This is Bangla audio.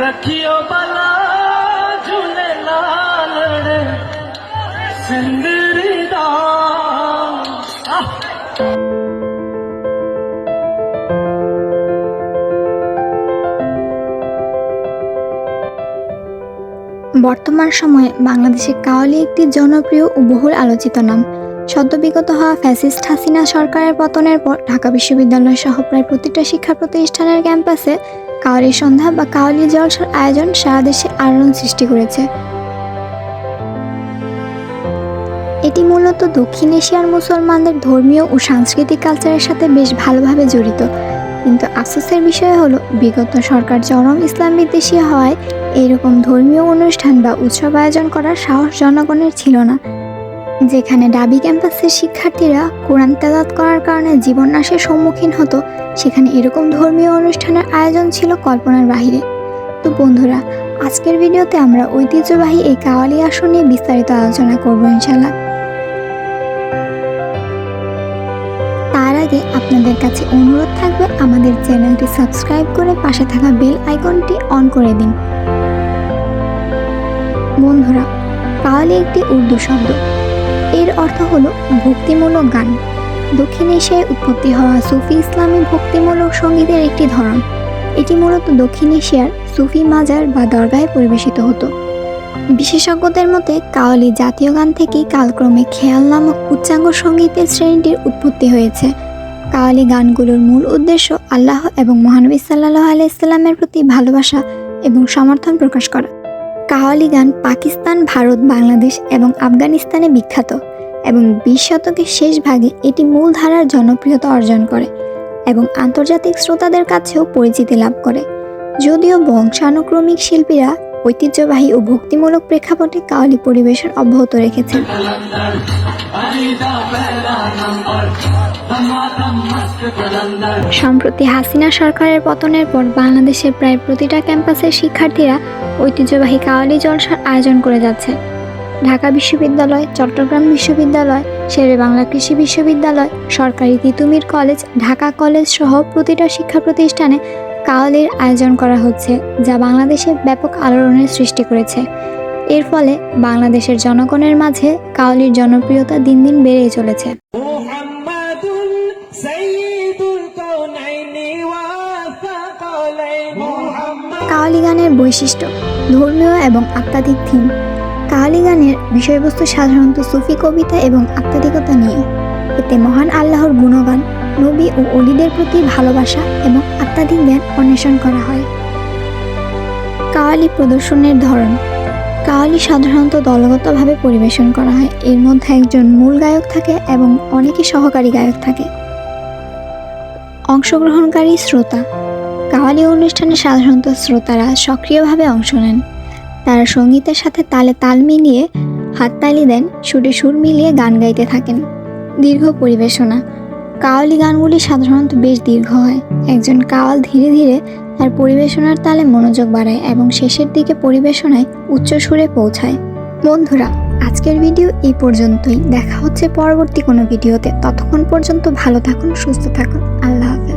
रखियो भला झूलेलाल सिंदरी दा आह! বর্তমান সময়ে বাংলাদেশে কাওয়ালি একটি জনপ্রিয় ও বহুল আলোচিত নাম সদ্য বিগত হওয়া ফ্যাসিস্ট হাসিনা সরকারের পতনের পর ঢাকা বিশ্ববিদ্যালয় সহ প্রায় প্রতিটা শিক্ষা প্রতিষ্ঠানের ক্যাম্পাসে কাওয়ালি সন্ধ্যা বা কাওয়ালি জলসার আয়োজন সারা দেশে আলোড়ন সৃষ্টি করেছে। এটি মূলত দক্ষিণ এশিয়ার মুসলমানদের ধর্মীয় ও সাংস্কৃতিক কালচারের সাথে বেশ ভালোভাবে জড়িত। কিন্তু আফসোসের বিষয় হলো, বিগত সরকার চরম ইসলাম বিদ্বেষী হওয়ায় এরকম ধর্মীয় অনুষ্ঠান বা উৎসব আয়োজন করার সাহস জনগণের ছিল না। যেখানে ডাবি ক্যাম্পাসের শিক্ষার্থীরা কোরআন তেলাত করার কারণে জীবন জীবননাশের সম্মুখীন হতো, সেখানে এরকম ধর্মীয় অনুষ্ঠানের আয়োজন ছিল কল্পনার বাহিরে। তো বন্ধুরা, আজকের ভিডিওতে আমরা ঐতিহ্যবাহী এই কাওয়ালি আসন নিয়ে বিস্তারিত আলোচনা করব ইনশাল্লাহ তার আগে আপনাদের কাছে অনুরোধ থাকবে আমাদের চ্যানেলটি সাবস্ক্রাইব করে পাশে থাকা বেল আইকনটি অন করে দিন। বন্ধুরা, কাওয়ালি একটি উর্দু শব্দ। এর অর্থ হলো ভক্তিমূলক গান। দক্ষিণ এশিয়ায় উৎপত্তি হওয়া সুফি ইসলামী ভক্তিমূলক সঙ্গীতের একটি ধরন। এটি মূলত দক্ষিণ এশিয়ার সুফি মাজার বা দরগায় পরিবেশিত হতো। বিশেষজ্ঞদের মতে কাওয়ালি জাতীয় গান থেকে কালক্রমে খেয়াল নামক উচ্চাঙ্গ সঙ্গীতের শ্রেণীটির উৎপত্তি হয়েছে। কাওয়ালি গানগুলোর মূল উদ্দেশ্য আল্লাহ এবং মহানবী সাল্লাহ আলাইসাল্লামের প্রতি ভালোবাসা এবং সমর্থন প্রকাশ করা। কাওয়ালি গান পাকিস্তান, ভারত, বাংলাদেশ এবং আফগানিস্তানে বিখ্যাত এবং বিশ শতকের শেষ ভাগে এটি মূলধারার জনপ্রিয়তা অর্জন করে এবং আন্তর্জাতিক শ্রোতাদের কাছেও পরিচিতি লাভ করে। যদিও বংশানুক্রমিক শিল্পীরা ঐতিহ্যবাহী ও ভক্তিমূলক প্রেক্ষাপটে কাওয়ালি পরিবেশন অব্যাহত রেখেছেন সম্প্রতি হাসিনা সরকারের পতনের পর বাংলাদেশের প্রায় প্রতিটা ক্যাম্পাসের শিক্ষার্থীরা ঐতিহ্যবাহী কাওয়ালি জলসার আয়োজন করে যাচ্ছে। ঢাকা বিশ্ববিদ্যালয়, চট্টগ্রাম বিশ্ববিদ্যালয়, শেরে বাংলা কৃষি বিশ্ববিদ্যালয়, সরকারি তিতুমির কলেজ, ঢাকা কলেজ সহ প্রতিটা শিক্ষা প্রতিষ্ঠানে কাওয়ালির আয়োজন করা হচ্ছে যা বাংলাদেশে ব্যাপক আলোড়নের সৃষ্টি করেছে। এর ফলে বাংলাদেশের জনগণের মাঝে কাওয়ালির জনপ্রিয়তা দিন দিন বেড়েই চলেছে। কাওয়ালি গানের বৈশিষ্ট্য ধর্মীয় এবং আত্মাধিক থিম। কাওয়ালি গানের বিষয়বস্তু সাধারণত সুফি কবিতা এবং আত্মাধিকতা নিয়ে। এতে মহান আল্লাহর গুণগান নবী ও অলিদের প্রতি ভালোবাসা এবং আত্মাধিক জ্ঞান অন্বেষণ করা হয়। কাওয়ালি প্রদর্শনের ধরন। কাওয়ালি সাধারণত দলগতভাবে পরিবেশন করা হয়। এর মধ্যে একজন মূল গায়ক থাকে এবং অনেকে সহকারী গায়ক থাকে। অংশগ্রহণকারী শ্রোতা। কাওয়ালি অনুষ্ঠানে সাধারণত শ্রোতারা সক্রিয়ভাবে অংশ নেন। তারা সঙ্গীতের সাথে তালে তাল মিলিয়ে হাততালি দেন, সুরে সুর মিলিয়ে গান গাইতে থাকেন। দীর্ঘ পরিবেশনা। কাওয়ালি গানগুলি সাধারণত বেশ দীর্ঘ হয়। একজন কাওয়াল ধীরে ধীরে তার পরিবেশনার তালে মনোযোগ বাড়ায় এবং শেষের দিকে পরিবেশনায় উচ্চ সুরে পৌঁছায়। বন্ধুরা, আজকের ভিডিও এই পর্যন্তই। দেখা হচ্ছে পরবর্তী কোনো ভিডিওতে। ততক্ষণ পর্যন্ত ভালো থাকুন, সুস্থ থাকুন। আল্লাহ হাফেজ।